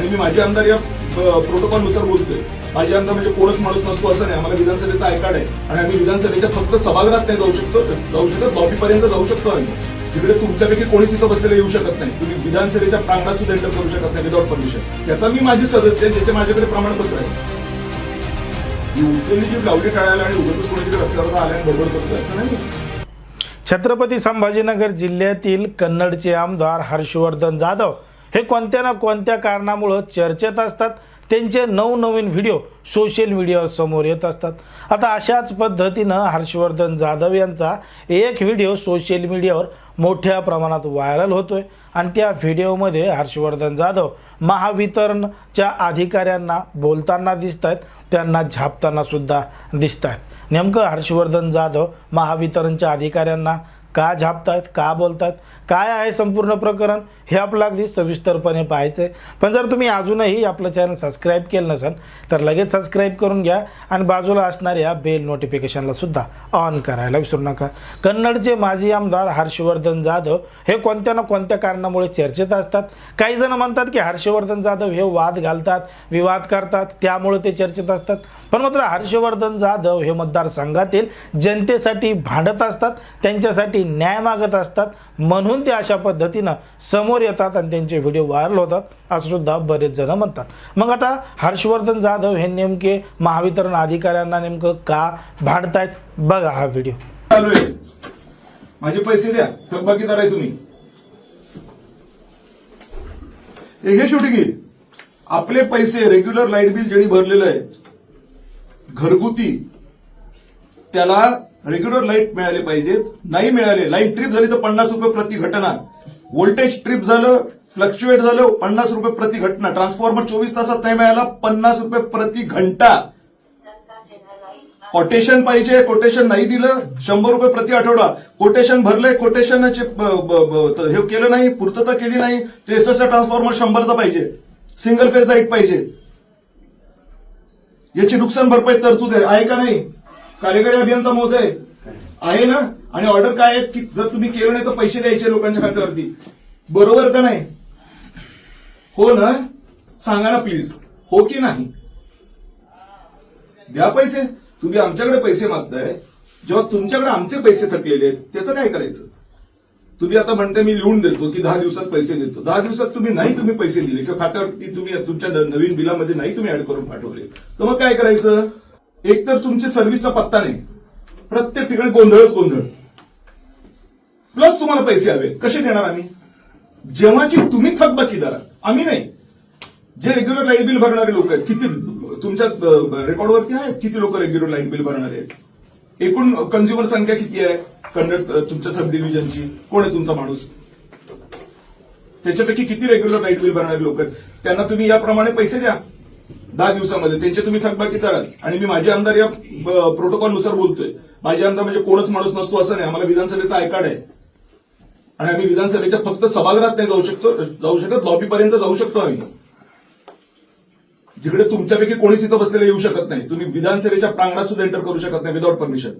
आणि मी माझे आमदार या प्रोटोकॉलनुसार बोलतोय. माझे आमदार म्हणजे कोणच माणूस नसतो असं नाही. आम्हाला विधानसभेचा आय आहे. आणि आम्ही विधानसभेच्या फक्त सभागृहात नाही जाऊ शकतो जाऊ शकत लॉबीपर्यंत जाऊ शकतो आम्ही. तिकडे तुमच्यापैकी कोणीच इथं बसलेलं येऊ शकत नाही. तुम्ही विधानसभेच्या प्रांगणात सुद्धा एंटर करू शकत नाही विदाउट परमिशन त्याचा मी माझी सदस्य आहे त्याचे माझ्याकडे प्रमाणपत्र आहे. उचलली जी लावली टाळायला आणि उगतच कोणीतरी रस्त्यावर आल्या आणि करतोय असं नाही छत्रपती संभाजीनगर जिल्ह्यातील कन्नडचे आमदार हर्षवर्धन जाधव हे कोणत्या ना कोणत्या कारणामुळं चर्चेत असतात त्यांचे नवनवीन व्हिडिओ सोशल मीडियावर समोर येत असतात. आता अशाच पद्धतीनं हर्षवर्धन जाधव यांचा एक व्हिडिओ सोशल मीडियावर मोठ्या प्रमाणात व्हायरल होतो आहे आणि त्या व्हिडिओमध्ये हर्षवर्धन जाधव महावितरणच्या अधिकाऱ्यांना बोलताना दिसत आहेत त्यांना झापताना सुद्धा दिसत आहेत नेमकं हर्षवर्धन जाधव महावितरणच्या अधिकाऱ्यांना का झापतायत का बोलतात काय आहे संपूर्ण प्रकरण हे आपलं अगदी सविस्तरपणे पाहायचं आहे पण जर तुम्ही अजूनही आपलं चॅनल सबस्क्राईब केलं नसेल तर लगेच सबस्क्राईब करून घ्या आणि बाजूला असणाऱ्या बेल नोटिफिकेशनला सुद्धा ऑन करायला विसरू नका. कन्नडचे माजी आमदार हर्षवर्धन जाधव हे कोणत्या ना कोणत्या कारणामुळे चर्चेत असतात? काही जण म्हणतात की हर्षवर्धन जाधव हे वाद घालतात विवाद करतात त्यामुळे ते चर्चेत असतात. पण मात्र हर्षवर्धन जाधव हे मतदारसंघातील जनतेसाठी भांडत असतात त्यांच्यासाठी न्याय मागत असतात म्हणून ते अशा पद्धतीनं समोर येतात आणि त्यांचे व्हिडिओ व्हायरल होतात असं सुद्धा बरेच जण म्हणतात. मग आता हर्षवर्धन जाधव हे नेमके महावितरण अधिकाऱ्यांना नेमकं का भांडतायत? बघा हा व्हिडिओ. चालू माझे पैसे द्या. थकबाकीदार आहे तुम्ही. हे शेवटी घे. आपले पैसे रेग्युलर लाइट बिल ज्यांनी भरलेलं आहे घरगुती त्याला रेग्युलर लाइट मिळाले पाहिजेत. नाही मिळाले लाइट ट्रिप झाली तर पन्नास रुपये प्रति घटना व्होल्टेज ट्रिप झालं फ्लक्च्युएट झालं पन्नास रुपये प्रति घटना ट्रान्सफॉर्मर चोवीस तासात नाही मिळाला पन्नास रुपये प्रति घंटा कोटेशन पाहिजे कोटेशन नाही दिलं शंभर रुपये प्रति आठवडा. कोटेशन भरले कोटेशनचे हे केलं नाही पूर्तता केली नाही त्रेसष्ट ट्रान्सफॉर्मर शंभरचा पाहिजे. सिंगल फेज लाइट पाहिजे. याची नुकसान भरपाई तरतूद आहे आहे का नाही? कार्यकारी अभियंता महोदय आहे ना? आणि ऑर्डर काय आहे की जर तुम्ही केलं नाही तर पैसे द्यायचे लोकांच्या खात्यावरती. बरोबर का नाही? हो ना? सांगा ना प्लीज हो की नाही? द्या पैसे. तुम्ही आमच्याकडे पैसे मागताय. जेव्हा तुमच्याकडे आमचे पैसे थकलेले आहेत त्याचं काय करायचं? तुम्ही आता म्हणते मी लिहून देतो की दहा दिवसात पैसे देतो. दहा दिवसात तुम्ही नाही तुम्ही पैसे दिले किंवा खात्यावरती तुम्ही तुमच्या नवीन बिलामध्ये नाही तुम्ही ऍड करून पाठवले. तर मग काय करायचं? एक तर तुमची सर्व्हिसचा पत्ता नाही. प्रत्येक ठिकाणी गोंधळच गोंधळ. प्लस तुम्हाला पैसे हवे. कसे देणार आम्ही? जेव्हा की तुम्ही थकबाकीदार आहात. आम्ही नाही. जे रेग्युलर लाइट बिल भरणारे लोक आहेत किती तुमच्या रेकॉर्डवरती आहे किती लोक रेग्युलर लाइट बिल भरणारे आहेत? एकूण कन्झ्युमर संख्या किती आहे? कंडक्ट तुमच्या सब डिव्हिजनची कोण आहे तुमचा माणूस? त्याच्यापैकी किती रेग्युलर लाइट बिल भरणारे लोक आहेत? त्यांना तुम्ही याप्रमाणे पैसे द्या. दहा दिवसामध्ये. त्यांचे तुम्ही थकबाकी कराल. आणि मी माझे आमदार या प्रोटोकॉलनुसार बोलतोय. माझे आमदार म्हणजे कोणच माणूस नसतो असं नाही. आम्हाला विधानसभेचा आय आहे. आणि आम्ही विधानसभेच्या फक्त सभागृहात नाही जाऊ शकतो जाऊ शकत लॉबीपर्यंत जाऊ शकतो आम्ही. जिकडे तुमच्यापैकी कोणीच इथं बसलेलं येऊ शकत नाही. तुम्ही विधानसभेच्या प्रांगणात सुद्धा एंटर करू शकत नाही विदाउट परमिशन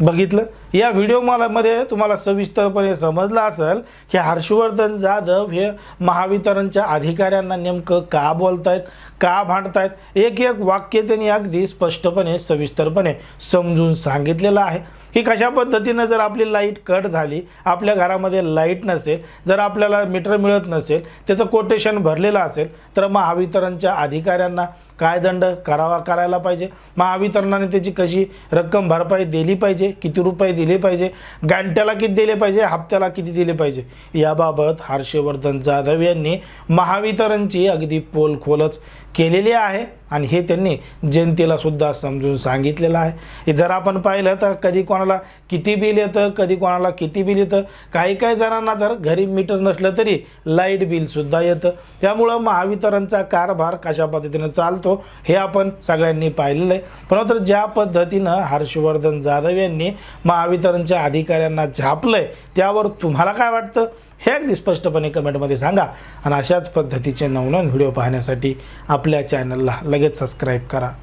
बघितलं? या व्हिडिओ मला मध्ये तुम्हाला सविस्तरपणे समजलं असेल की हर्षवर्धन जाधव हे महावितरणच्या अधिकाऱ्यांना नेमकं का बोलतायत का भांडतायत? एक एक वाक्य त्यांनी अगदी स्पष्टपणे सविस्तरपणे समजून सांगितलेलं आहे. की कशा पद्धतीनं जर आपली लाइट कट झाली आपल्या घरामध्ये लाइट नसेल जर आपल्याला मीटर मिळत नसेल त्याचं कोटेशन भरलेलं असेल तर महावितरणच्या अधिकाऱ्यांना काय दंड करावा करायला पाहिजे? महावितरणाने त्याची कशी रक्कम भरपाई दिली पाहिजे? किती रुपये दिले पाहिजे? गांट्याला किती दिले पाहिजे? हप्त्याला किती दिले पाहिजे? याबाबत हर्षवर्धन जाधव यांनी महावितरणची अगदी पोलखोलच केलेली आहे. आणि हे त्यांनी जनतेला सुद्धा समजून सांगितलेलं आहे. जर आपण पाहिलं तर कधी कोणाला किती बिल येतं कधी कोणाला किती बिल येतं काही काही जणांना जर घरी मीटर नसलं तरी लाइट बिलसुद्धा येतं. त्यामुळं महावितरणचा कारभार कशा पद्धतीनं चालतो हे आपण सगळ्यांनी पाहिलेलं आहे. पण तर ज्या पद्धतीनं हर्षवर्धन जाधव यांनी महावितरणच्या अधिकाऱ्यांना झापलंय त्यावर तुम्हाला काय वाटतं? हे अगदी स्पष्टपणे कमेंटमध्ये सांगा. आणि अशाच पद्धतीचे नवनवीन व्हिडिओ पाहण्यासाठी आपल्या चॅनलला लगेच सबस्क्राईब करा.